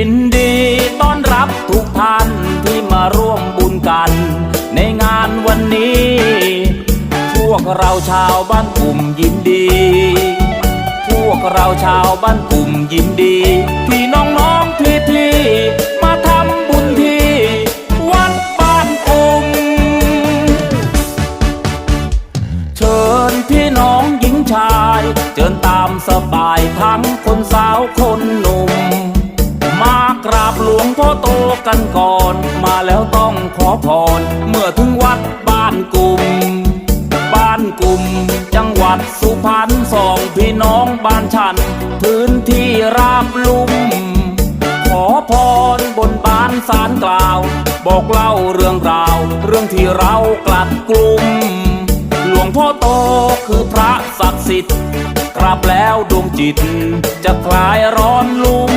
ยินดีต้อนรับทุกท่านที่มาร่วมบุญกัน ในงานวันนี้ พวกเราชาวบ้านกลุ่มยินดี พวกเราชาวบ้านกลุ่มยินดี พี่น้องน้องพี่พี่มาทำบุญที่ วัดบ้านกลุ่มเชิญพี่น้องหญิงชายเจิญตามสบายทั้งคนสาวคนหนุ่ม โตกันก่อน มาแล้วต้องขอพร เมื่อถึงวัดบ้านกลุ่ม บ้านกลุ่ม จังหวัดสุพรรณสองพี่น้องบ้านฉัน พื้นที่ราบลุ่ม ขอพรบนบานสารกล่าว บอกเล่าเรื่องราว เรื่องที่เรากลัดกลุ่ม หลวงพ่อโตคือพระศักดิ์สิทธิ์กราบแล้วดวงจิต จะคลายร้อนลุ่ม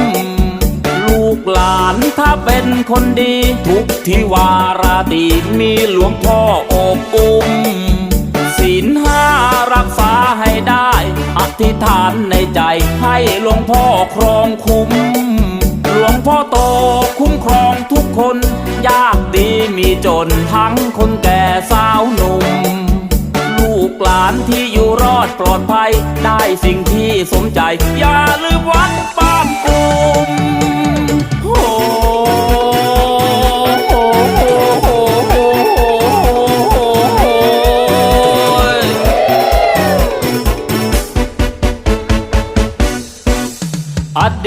หลานถ้าเป็นคนดี ทุกที่วาราตีมีหลวงพ่อโอบอุ้มศีลห้ารักษาให้ได้ อธิษฐานในใจให้หลวงพ่อครองคุ้ม หลวงพ่อโตคุ้มครองทุกคน ยากดีมีจนทั้งคนแก่สาวหนุ่มลูกหลานที่อยู่รอดปลอดภัย ได้สิ่งที่สมใจ อย่าลืมวัด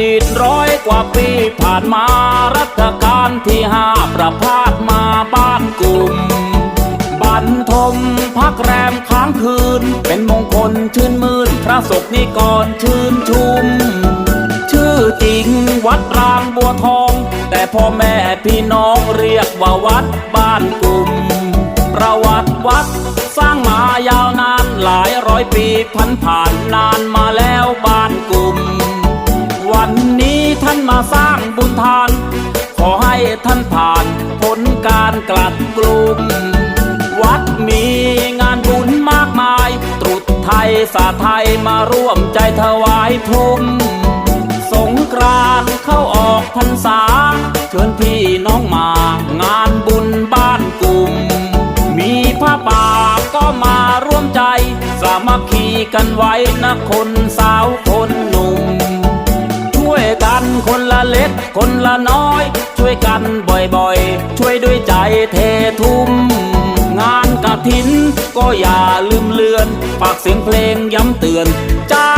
ดีตร้อยกว่าปีผ่านมารัชกาลที่ห้าประพาสมาบ้านกลุ่มบันทมพักแรมค้างคืน เป็นมงคลชื่นมื่นพระศกนิกรชื่นชุม ชื่อจริงวัดรางบัวทอง แต่พ่อแม่พี่น้องเรียกว่าวัดบ้านกลุ่ม ประวัติวัดสร้างมายาวนานหลายร้อยปีพันผ่านนานมาแล้ว ท่านมาสร้างบุญทาน ขอให้ท่านผ่านผลการกลัดกลุ่ม วัดมีงานบุญมากมาย ตรุษไทยสาไทยมาร่วมใจถวายทุมสงกรานต์เข้าออกพรรษา เชิญพี่น้องมางานบุญบ้านกลุ่ม มีผ้าป่าก็มาร่วมใจ สามัคคีกันไว้นะคนสาวคนหนุ่ม คนละเล็ก คนละน้อย ช่วยกันบ่อยๆ ช่วยด้วยใจเททุ่ม งานกระถินก็อย่าลืมเลือนฝากเสียงเพลงย้ำเตือนจ้า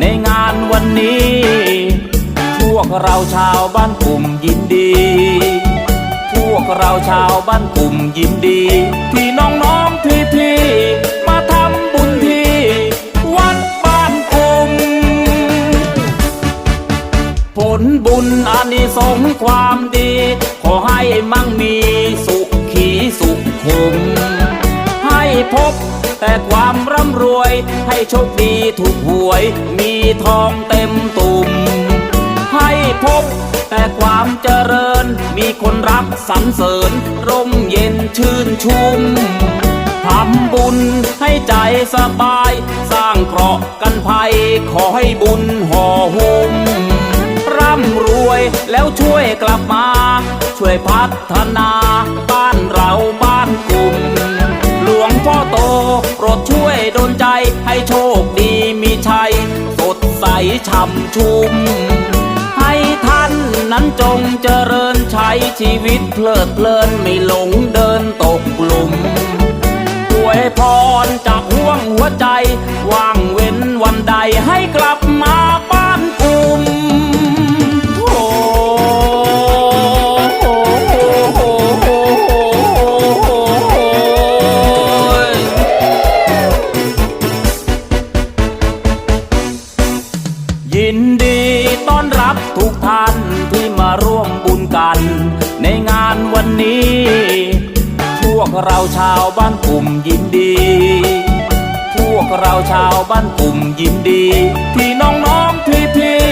ในงานวันนี้ พวกเราชาวบ้านกลุ่มยินดี พวกเราชาวบ้านกลุ่มยินดี ที่น้องน้องพี่พี่มาทำบุญที่วัดบ้านกลุ่มผลบุญอานิสงส์ความดี ขอให้มั่งมีสุขขีสุขขุมให้พบ แต่ความร่ำรวย ให้โชคดีถูกหวย มีทองเต็มตุ่มให้พบแต่ความเจริญ มีคนรักสรรเสริญ ร่มเย็นชื่นชุ่มทำบุญให้ใจสบาย สร้างเคราะห์กันภัย ขอให้บุญห่อหุ้มร่ำรวยแล้วช่วยกลับมา ช่วยพัฒนา บ้านเราบ้านกลุ่ม หลวงพ่อโต โปรดช่วยดลใจให้โชคดีมีชัย สดใสช่ำชุ่มให้ท่านนั้นจงเจริญใช้ชีวิตเพลิดเพลินไม่หลงเดินตกหลุมอวยพรจากห่วงหัวใจ ว่างเว้นวันใดให้กลับมา ทุกท่านที่มาร่วมบุญกัน ในงานวันนี้ พวกเราชาวบ้านกลุ่มยินดี พวกเราชาวบ้านกลุ่มยินดี ที่น้องๆพี่พี่